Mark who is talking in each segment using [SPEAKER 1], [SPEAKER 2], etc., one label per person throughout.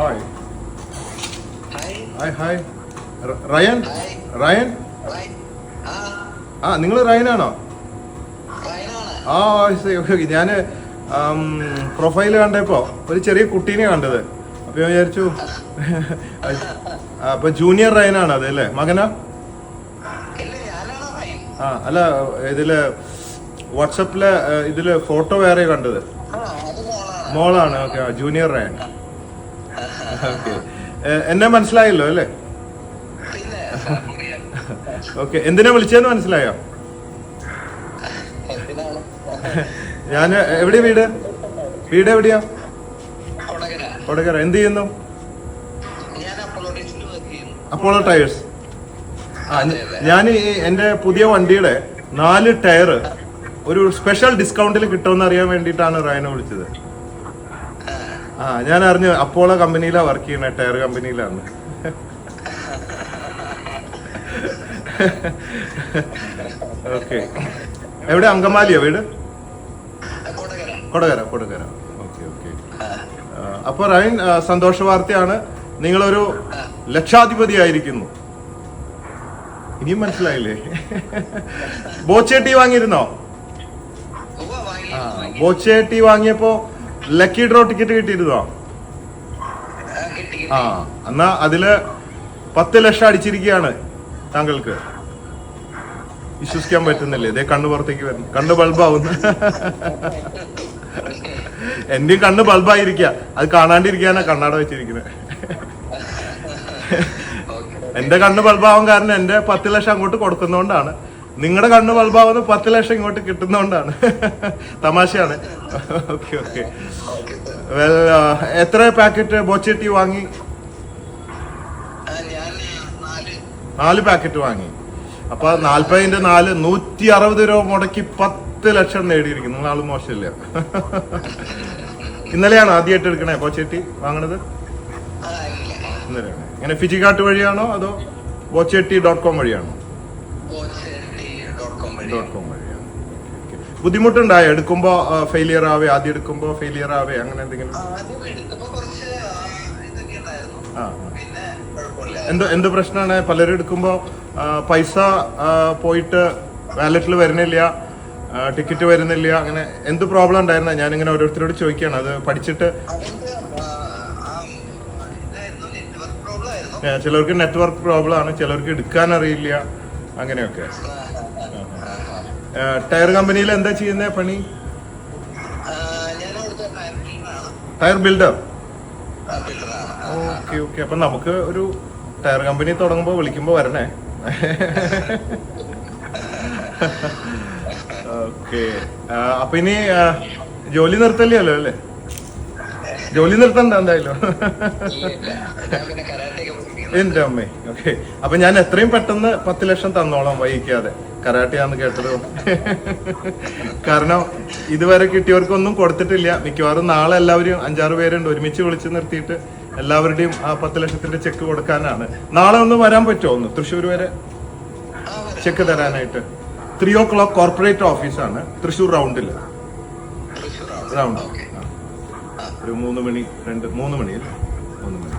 [SPEAKER 1] Hi
[SPEAKER 2] hi
[SPEAKER 1] hi Ryan Ryan
[SPEAKER 2] ആ
[SPEAKER 1] നിങ്ങൾ റയനാണോ ആ ഞാൻ പ്രൊഫൈൽ കണ്ടപ്പോ ഒരു ചെറിയ കുട്ടീനെ കണ്ടത്. അപ്പൊ ഞാൻ വിചാരിച്ചു അപ്പൊ ജൂനിയർ റയനാണ് അത് അല്ലേ? മകനാ? ആ അല്ല ഇതിൽ വാട്സപ്പിൽ ഇതിൽ ഫോട്ടോ വേറെ കണ്ടത്.
[SPEAKER 2] മോളാണ്.
[SPEAKER 1] ഓക്കെ ജൂനിയർ റയൻ ഓക്കെ എന്നെ മനസ്സിലായല്ലോ അല്ലേ? ഓക്കെ എന്തിനാ വിളിച്ചതെന്ന് മനസ്സിലായോ? ഞാൻ എവിടെയാ വീട്? വീട് എവിടെയാ?
[SPEAKER 2] കൊടകര.
[SPEAKER 1] എന്ത് ചെയ്യുന്നു? അപ്പോളോ ടയേഴ്സ് ആ
[SPEAKER 2] ഈ എന്റെ
[SPEAKER 1] ഞാൻ എന്റെ പുതിയ വണ്ടിയുടെ നാല് ടയർ ഒരു സ്പെഷ്യൽ ഡിസ്കൗണ്ടിൽ കിട്ടുമെന്ന് അറിയാൻ വേണ്ടിയിട്ടാണ് റയനെ വിളിച്ചത്. ആ ഞാൻ അറിഞ്ഞു. അപ്പോളോ കമ്പനിയിലാണ് വർക്ക് ചെയ്യുന്നത് ടയർ കമ്പനിയിലാണ് ഓക്കെ എവിടെ? അങ്കമാലിയോ വീട്?
[SPEAKER 2] കൊടകര
[SPEAKER 1] കൊടകര. ഓക്കെ ഓക്കെ അപ്പോൾ റൈൻ സന്തോഷ വാർത്തയാണ്. നിങ്ങളൊരു ലക്ഷാധിപതി ആയിരിക്കുന്നു ഇനിയും മനസ്സിലായില്ലേ? ബോച്ചേട്ടി വാങ്ങിയിരുന്നോ. ബോച്ചേട്ടി വാങ്ങിയപ്പോ ലക്കി ഡ്രോ ടിക്കറ്റ് കിട്ടിയിരുന്നോ?
[SPEAKER 2] ആ,
[SPEAKER 1] എന്നാ അതിൽ പത്ത് ലക്ഷം അടിച്ചിരിക്കുകയാണ് താങ്കൾക്ക്. വിശ്വസിക്കാൻ പറ്റുന്നില്ലേ? ഇതേ കണ്ണ് പുറത്തേക്ക് വരുന്നു കണ്ണ് ബൾബാവുന്നു. എന്റെയും കണ്ണ് ബൾബായിരിക്കുക അത് കാണാണ്ടിരിക്കാനാ കണ്ണാട വെച്ചിരിക്കുന്നത് എന്റെ കണ്ണ് ബൾബാവാൻ കാരണം എന്റെ പത്ത് ലക്ഷം അങ്ങോട്ട് കൊടുക്കുന്നോണ്ടാണ്. നിങ്ങളുടെ കണ്ണ് ബൾബാവുന്ന പത്ത് ലക്ഷം ഇങ്ങോട്ട് കിട്ടുന്നോണ്ടാണ്. തമാശയാണ്. Okay okay. വെൽ എത്ര പാക്കറ്റ് ബോച്ചട്ടി വാങ്ങി?
[SPEAKER 2] നാല്
[SPEAKER 1] പാക്കറ്റ് വാങ്ങി. അപ്പൊ നാല്പതിന്റെ നാല് നൂറ്റി അറുപത് രൂപ മുടക്കി പത്ത് ലക്ഷം നേടിയിരിക്കുന്നു. നിങ്ങൾ ആൾ മോശമില്ല. ഇന്നലെയാണോ ആദ്യമായിട്ട് എടുക്കണേ ബോച്ചട്ടി വാങ്ങണത്? ഇന്നലെയാണ്. ഇങ്ങനെ ഫിജിക്കാട്ട് വഴിയാണോ അതോ ബോച്ചട്ടി ഡോട്ട് കോം വഴിയാണോ?
[SPEAKER 2] ഡോട്ട് കോം
[SPEAKER 1] വഴിയാണ്. ബുദ്ധിമുട്ടുണ്ടായോ? എടുക്കുമ്പോ ഫെയിലിയർ ആവേ? ആദ്യം എടുക്കുമ്പോ ഫെയിലിയർ ആവേ? അങ്ങനെ എന്തെങ്കിലും? എന്ത് എന്ത് പ്രശ്നമാണ് പലരും എടുക്കുമ്പോ പൈസ പോയിട്ട് വാലറ്റിൽ വരുന്നില്ല ടിക്കറ്റ് വരുന്നില്ല അങ്ങനെ എന്ത് പ്രോബ്ലം ഉണ്ടായിരുന്ന? ഞാനിങ്ങനെ ഓരോരുത്തരോട് ചോദിക്കുകയാണ്. അത് പഠിച്ചിട്ട് ചിലർക്ക് നെറ്റ്വർക്ക് പ്രോബ്ലം ആണ് ചിലർക്ക് എടുക്കാൻ അറിയില്ല അങ്ങനെയൊക്കെ. ടയർ കമ്പനിയിൽ എന്താ ചെയ്യുന്ന പണി?
[SPEAKER 2] ടയർ
[SPEAKER 1] ബിൽഡർ ഓക്കെ ഓക്കെ അപ്പൊ നമുക്ക് ഒരു ടയർ കമ്പനി തുടങ്ങുമ്പോ വിളിക്കുമ്പോ വരണേ. ഓക്കെ അപ്പൊ ഇനി ജോലി നിർത്തല്ലേ അല്ലേ? ജോലി നിർത്തണ്ട എന്തായാലും. എന്റെ അമ്മേ. ഓക്കെ അപ്പൊ ഞാൻ എത്രയും പെട്ടെന്ന് പത്ത് ലക്ഷം തന്നോളാം വൈകിക്കാതെ. കരാട്ടയാന്ന് കേട്ടത്. കാരണം ഇതുവരെ കിട്ടിയവർക്കൊന്നും കൊടുത്തിട്ടില്ല. മിക്കവാറും നാളെ എല്ലാവരും അഞ്ചാറ് പേരുണ്ട് ഒരുമിച്ച് വിളിച്ച് നിർത്തിയിട്ട് എല്ലാവരുടെയും ആ പത്ത് ലക്ഷത്തിന്റെ ചെക്ക് കൊടുക്കാനാണ്. നാളെ ഒന്ന് വരാൻ പറ്റുമോ ഒന്ന്? തൃശ്ശൂർ വരെ ചെക്ക് തരാനായിട്ട്. ത്രീ ഓ ക്ലോക്ക് കോർപ്പറേറ്റ് ഓഫീസാണ് തൃശ്ശൂർ റൗണ്ടിൽ. Round
[SPEAKER 2] okay.
[SPEAKER 1] ഒരു മൂന്ന് മണി രണ്ട് മൂന്ന് മണി? മൂന്ന് മണി.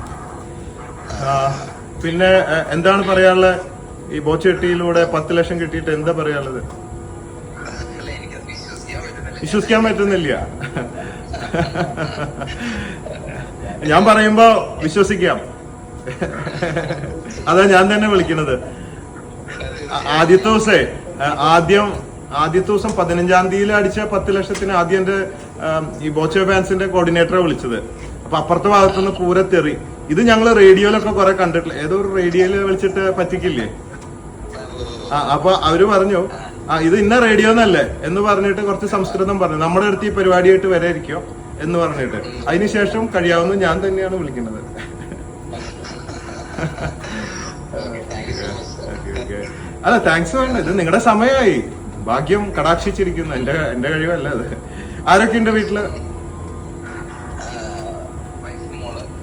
[SPEAKER 1] പിന്നെ എന്താണ് പറയാനുള്ളത്? ഈ ബോച്ചെട്ടിയിലൂടെ പത്ത് ലക്ഷം കിട്ടിയിട്ട് എന്താ പറയാനുള്ളത്?
[SPEAKER 2] വിശ്വസിക്കാൻ പറ്റുന്നില്ല.
[SPEAKER 1] ഞാൻ പറയുമ്പോ വിശ്വസിക്കാം. അതാ ഞാൻ തന്നെ വിളിക്കണത് ആദ്യത്തെ ദിവസേ ആദ്യം ആദ്യത്തെ ദിവസം പതിനഞ്ചാം തീയതി അടിച്ച പത്ത് ലക്ഷത്തിന് ആദ്യം എന്റെ ഈ ബോച്ചോ ഫാൻസിന്റെ കോർഡിനേറ്ററെ വിളിച്ചത്. അപ്പൊ അപ്പുറത്തെ ഭാഗത്തുനിന്ന് പൂരത്തെറി. ഇത് ഞങ്ങൾ റേഡിയോയിലൊക്കെ കുറെ കണ്ടിട്ടില്ല. ഏതോ ഒരു റേഡിയോയിൽ വിളിച്ചിട്ട് പറ്റിക്കില്ലേ? ആ അപ്പൊ അവർ പറഞ്ഞു ആ ഇത് ഇന്ന റേഡിയോ എന്നല്ലേ? എന്ന് പറഞ്ഞിട്ട് കുറച്ച് സംസ്കൃതം പറഞ്ഞു. നമ്മുടെ അടുത്ത് ഈ പരിപാടിയായിട്ട് വരായിരിക്കോ? എന്ന് പറഞ്ഞിട്ട്. അതിനുശേഷം കഴിയാവുന്ന ഞാൻ തന്നെയാണ് വിളിക്കുന്നത്. അല്ല താങ്ക്സ് വേണ്ട ഇത് നിങ്ങളുടെ സമയമായി ഭാഗ്യം കടാക്ഷിച്ചിരിക്കുന്നു. എന്റെ എന്റെ കഴിവല്ല അത്. ആരൊക്കെ ഉണ്ട് വീട്ടിൽ?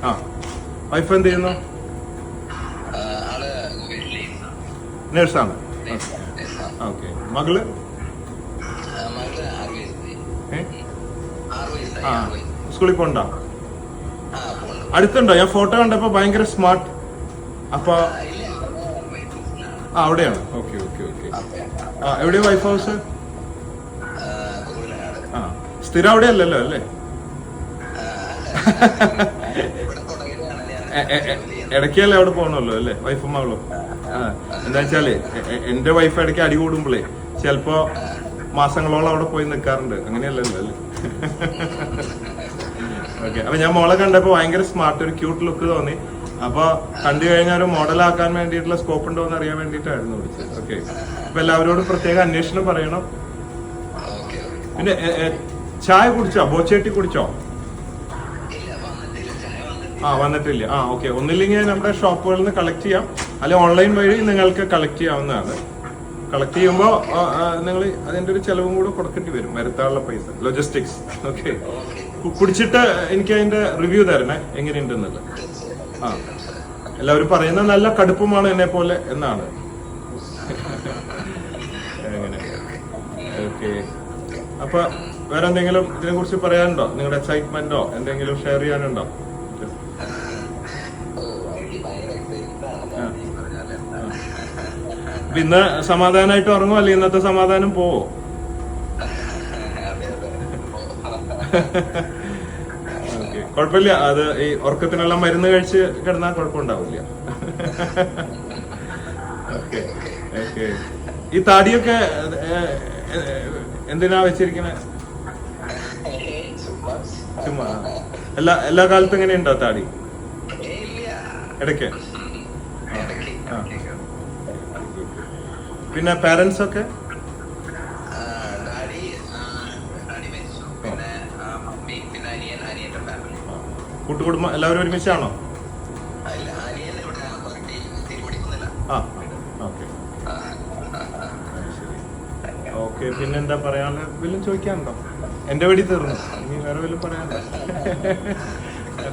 [SPEAKER 2] ആ, വൈഫ്
[SPEAKER 1] എന്ത് ചെയ്യുന്നു. നേഴ്സാണ്. ഓക്കെ.
[SPEAKER 2] മകൾ.
[SPEAKER 1] സ്കൂളിൽ പോണ്ട? അടുത്തുണ്ടോ? ഞാൻ ഫോട്ടോ കണ്ടപ്പോ ഭയങ്കര സ്മാർട്ട്. അപ്പൊ
[SPEAKER 2] ആ,
[SPEAKER 1] അവിടെയാണ്. Okay okay okay. ആ എവിടെയാ വൈഫ് ഹൗസ്? സ്ഥിരം അവിടെ അല്ലല്ലോ അല്ലേ. ഇടയ്ക്കല്ലേ അവിടെ പോകണല്ലോ അല്ലേ? വൈഫും മകളും. ആ എന്താ വെച്ചാൽ എന്റെ വൈഫ് ഇടയ്ക്ക് അടി കൂടുമ്പോളേ ചിലപ്പോ മാസങ്ങളോളം അവിടെ പോയി നിൽക്കാറുണ്ട് അങ്ങനെയല്ലല്ലോ അല്ലേ? ഓക്കെ അപ്പൊ ഞാൻ മോളെ കണ്ടപ്പോ ഭയങ്കര സ്മാർട്ട് ഒരു ക്യൂട്ട് ലുക്ക് തോന്നി. അപ്പൊ കണ്ടു കഴിഞ്ഞാൽ ഒരു മോഡലാക്കാൻ വേണ്ടിയിട്ടുള്ള സ്കോപ്പ് ഉണ്ടോ എന്ന് അറിയാൻ വേണ്ടിയിട്ടായിരുന്നു വിളിച്ചത്. ഓക്കെ. അപ്പൊ എല്ലാവരോടും പ്രത്യേക അന്വേഷണം പറയണം. പിന്നെ ചായ കുടിച്ചോ? ബോച്ചേട്ടി കുടിച്ചോ. ആ വന്നിട്ടില്ല. ആ ഓക്കെ. ഒന്നില്ലെങ്കിൽ നമ്മുടെ ഷോപ്പുകളിൽ നിന്ന് കളക്ട് ചെയ്യാം. അല്ലെങ്കിൽ ഓൺലൈൻ വഴി നിങ്ങൾക്ക് കളക്ട് ചെയ്യാവുന്നതാണ്. കളക്ട് ചെയ്യുമ്പോൾ നിങ്ങൾ അതിന്റെ ഒരു ചെലവും കൂടെ കൊടുക്കേണ്ടി വരും. വരുത്താനുള്ള പൈസ. Logistics okay. കുടിച്ചിട്ട് എനിക്ക് അതിന്റെ റിവ്യൂ തരണേ. എങ്ങനെയുണ്ടെന്നുള്ളത്. ആ. എല്ലാവരും പറയുന്ന നല്ല കടുപ്പമാണ് എന്നെ പോലെ എന്നാണ്. അപ്പൊ വേറെ എന്തെങ്കിലും ഇതിനെ കുറിച്ച് പറയാനുണ്ടോ? നിങ്ങളുടെ എക്സൈറ്റ്മെന്റോ എന്തെങ്കിലും ഷെയർ ചെയ്യാനുണ്ടോ? ഇന്ന് സമാധാനമായിട്ട് ഉറങ്ങും അല്ലെ ഇന്നത്തെ സമാധാനം പോവോ. ഓക്കെ കുഴപ്പമില്ല. അത് ഈ ഉറക്കത്തിനുള്ള മരുന്ന് കഴിച്ച് കിടന്നാൽ കുഴപ്പമുണ്ടാവില്ല. ഓക്കെ ഓക്കെ ഈ താടിയൊക്കെ എന്തിനാ വെച്ചിരിക്കണേ?
[SPEAKER 2] ചുമ്മാ.
[SPEAKER 1] എല്ലാ എല്ലാ കാലത്തും എങ്ങനെയുണ്ടോ താടി. ഇടയ്ക്ക്? പിന്നെ പാരന്റ്സ് ഒക്കെ? കൂട്ടുകുടുംബം എല്ലാവരും ഒരുമിച്ചാണോ? ഓക്കെ. ഓക്കെ പിന്നെ എന്താ പറയാനുള്ള വല്ലതും ചോദിക്കാനുണ്ടോ? എന്റെ വെടി തീർന്നു. ഇനി വേറെ വല്ലതും പറയാ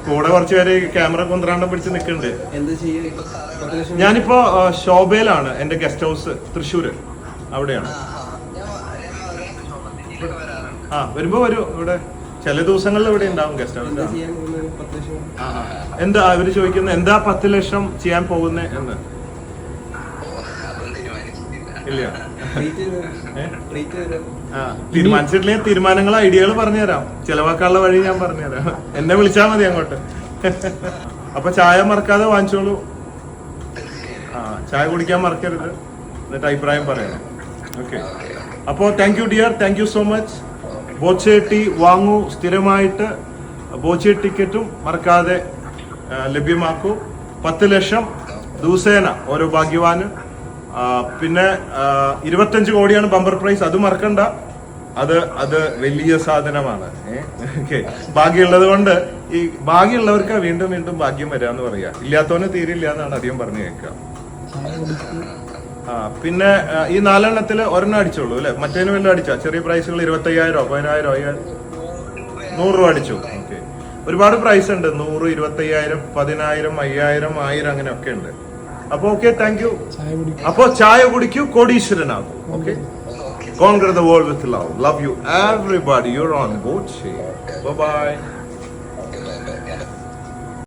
[SPEAKER 1] കൂടെ കുറച്ച് പേര് ക്യാമറ കൊന്ത്രാണ്ടം പിടിച്ച് നിൽക്കുന്നുണ്ട്. ഞാനിപ്പോ ശോഭയിലാണ്. എന്റെ ഗസ്റ്റ് ഹൗസ് തൃശ്ശൂര്. അവിടെയാണ്. ആ വരുമ്പോ വരൂ. ഇവിടെ ചില ദിവസങ്ങളിൽ ഇവിടെ ഉണ്ടാവും ഗസ്റ്റ് ഹൗസ് എന്താ അവർ ചോദിക്കുന്നത് എന്താ പത്ത് ലക്ഷം ചെയ്യാൻ പോകുന്നത് എന്ന്? ഇല്ല. തീരുമാനിച്ചിട്ടില്ലെങ്കിൽ തീരുമാനങ്ങൾ ഐഡിയകൾ പറഞ്ഞുതരാം. ചെലവാക്കാനുള്ള വഴി ഞാൻ പറഞ്ഞുതരാം. എന്നെ വിളിച്ചാൽ മതി അങ്ങോട്ട്. അപ്പൊ ചായ മറക്കാതെ വാങ്ങിച്ചോളൂ. ആ ചായ കുടിക്കാൻ മറക്കരുത്. എന്നിട്ട് അഭിപ്രായം പറയണം. ഓക്കെ അപ്പോ thank you dear thank you so much Boche tea വാങ്ങൂ സ്ഥിരമായിട്ട്. ബോച്ചെ ടിക്കറ്റും മറക്കാതെ ലഭ്യമാക്കൂ. പത്ത് ലക്ഷം ദിവസേന ഓരോ ഭാഗ്യവാന്. പിന്നെ ഇരുപത്തഞ്ച് കോടിയാണ് ബമ്പർ പ്രൈസ്. അത് മറക്കണ്ട. അത് അത് വലിയ സാധനമാണ്. ഓക്കെ. ഭാഗ്യമുള്ളത് കൊണ്ട് ഈ ഭാഗ്യമുള്ളവർക്ക് വീണ്ടും വീണ്ടും ഭാഗ്യം വരാന്ന് പറയാ. ഇല്ലാത്തവന് തീരില്ല എന്നാണ് അധികം പറഞ്ഞു കേൾക്കുക. ആ പിന്നെ ഈ നാലെണ്ണത്തിൽ ഒരെണ്ണം അടിച്ചോളൂ അല്ലെ? മറ്റേനും വല്ലതും അടിച്ചോ? ചെറിയ പ്രൈസുകൾ ഇരുപത്തി അയ്യായിരം പതിനായിരോ അയ്യായിരം നൂറ് രൂപ അടിച്ചു. ഓക്കെ. ഒരുപാട് പ്രൈസ് ഉണ്ട്. നൂറ് ഇരുപത്തി അയ്യായിരം പതിനായിരം അയ്യായിരം ആയിരം അങ്ങനെ ഒക്കെ ഉണ്ട്. അപ്പൊ ഓക്കെ താങ്ക് യു അപ്പൊ ചായ കുടിക്കൂ കോടീശ്വരനാകും. Okay congress world with love love you everybody your own boat bye